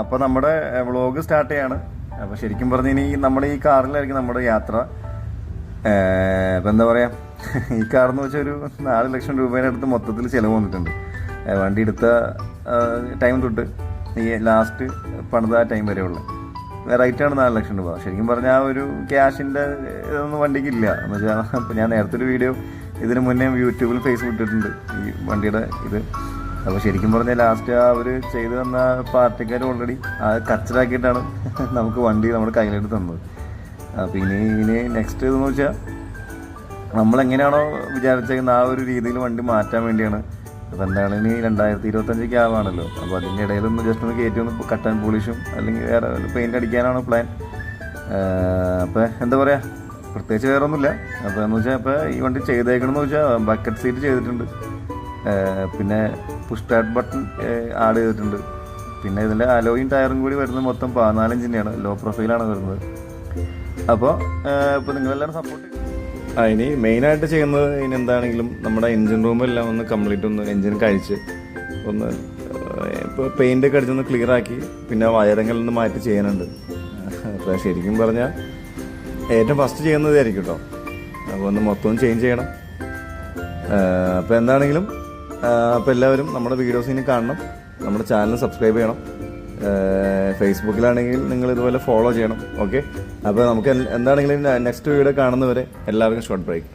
അപ്പോൾ നമ്മുടെ vlog start ചെയ്യാണ്. അപ്പോൾ ശരിക്കും പറഞ്ഞു ഇനി നമ്മുടെ ഈ കാറിലായിരിക്കും നമ്മുടെ യാത്ര. ഇപ്പം എന്താ പറയുക ഈ കാർ എന്ന് വെച്ചാൽ ഒരു നാല് ലക്ഷം രൂപയുടെ അടുത്ത് മൊത്തത്തിൽ ചിലവ് വന്നിട്ടുണ്ട്. വണ്ടി എടുത്ത ടൈം തൊട്ട് ഈ ലാസ്റ്റ് പണിത ആ ടൈം വരെ ഉള്ളു. റേറ്റാണ് നാല് ലക്ഷം രൂപ. ശരിക്കും പറഞ്ഞാൽ ആ ഒരു ക്യാഷിന്റെ ഇതൊന്നും വണ്ടിക്ക് ഇല്ല. എന്ന് വെച്ചാൽ ഞാൻ നേരത്തെ ഒരു വീഡിയോ ഇതിന് മുന്നേ യൂട്യൂബിൽ ഫേസ്ബുക്ക് ഇട്ടിട്ടുണ്ട്. ഈ വണ്ടിയുടെ ഇത്. അപ്പോൾ ശരിക്കും പറഞ്ഞാൽ ലാസ്റ്റ് ആ ചെയ്തു തന്ന പാർട്ടിക്കാർ ഓൾറെഡി ആ കച്ചറാക്കിയിട്ടാണ് നമുക്ക് വണ്ടി നമ്മുടെ കയ്യിലെടുത്ത് തന്നത്. അപ്പോൾ ഇനി ഇനി നെക്സ്റ്റ് ഇതെന്ന് വെച്ചാൽ നമ്മൾ എങ്ങനെയാണോ വിചാരിച്ചേക്കുന്ന ആ ഒരു രീതിയിൽ വണ്ടി മാറ്റാൻ വേണ്ടിയാണ്. അപ്പോൾ എന്താണ് ഇനി രണ്ടായിരത്തി ഇരുപത്തഞ്ച് ക്യാബാണല്ലോ അപ്പോൾ അതിന്റെ ഇടയിലൊന്ന് ജസ്റ്റ് ഒന്ന് കയറ്റി ഒന്ന് കട്ടാൻ പോളിഷും അല്ലെങ്കിൽ വേറെ പെയിന്റ് അടിക്കാനാണ് പ്ലാൻ അപ്പോൾ എന്താ പറയുക പ്രത്യേകിച്ച് വേറെ ഒന്നുമില്ല അപ്പോൾ എന്ന് വെച്ചാൽ ഇപ്പൊ ഈ വണ്ടി ചെയ്തേക്കണമെന്ന് വെച്ചാൽ ബക്കറ്റ് സീറ്റ് ചെയ്തിട്ടുണ്ട്. പിന്നെ പുഷ് സ്റ്റാർട്ട് ബട്ടൺ ആഡ് ചെയ്തിട്ടുണ്ട്. പിന്നെ ഇതിന്റെ അലോയും ടയറും കൂടി വരുന്നത് മൊത്തം പതിനാലഞ്ചിന്റെയാണ് ലോ പ്രൊഫൈലാണ് വരുന്നത്. അപ്പോൾ ഇപ്പോൾ നിങ്ങളെല്ലാവരും സപ്പോർട്ട് ആ ഇനി മെയിനായിട്ട് ചെയ്യുന്നത് ഇനി എന്താണെങ്കിലും നമ്മുടെ എൻജിൻ റൂമെല്ലാം ഒന്ന് കംപ്ലീറ്റ് ഒന്ന് എൻജിൻ കഴിച്ച് ഒന്ന് ഇപ്പോൾ പെയിന്റ് ഒക്കെ അടിച്ചൊന്ന് ക്ലിയർ ആക്കി പിന്നെ വയറങ്ങളിൽ നിന്ന് മാറ്റി ചെയ്യാനുണ്ട്. അപ്പോൾ ശരിക്കും പറഞ്ഞാൽ ഏറ്റവും ഫസ്റ്റ് ചെയ്യുന്നതായിരിക്കും കേട്ടോ അപ്പോൾ ഒന്ന് മൊത്തം ചേഞ്ച് ചെയ്യണം. അപ്പോൾ എന്താണെങ്കിലും അപ്പോൾ എല്ലാവരും നമ്മുടെ വീഡിയോസ് ഇനി കാണണം. നമ്മുടെ ചാനൽ സബ്സ്ക്രൈബ് ചെയ്യണം. ഫേസ്ബുക്കിലാണെങ്കിൽ നിങ്ങൾ ഇതുപോലെ ഫോളോ ചെയ്യണം. ഓക്കെ അപ്പോൾ നമുക്ക് എന്താണെങ്കിലും നെക്സ്റ്റ് വീഡിയോ കാണുന്നവരെ എല്ലാവർക്കും ഷോർട്ട് ബ്രേക്ക്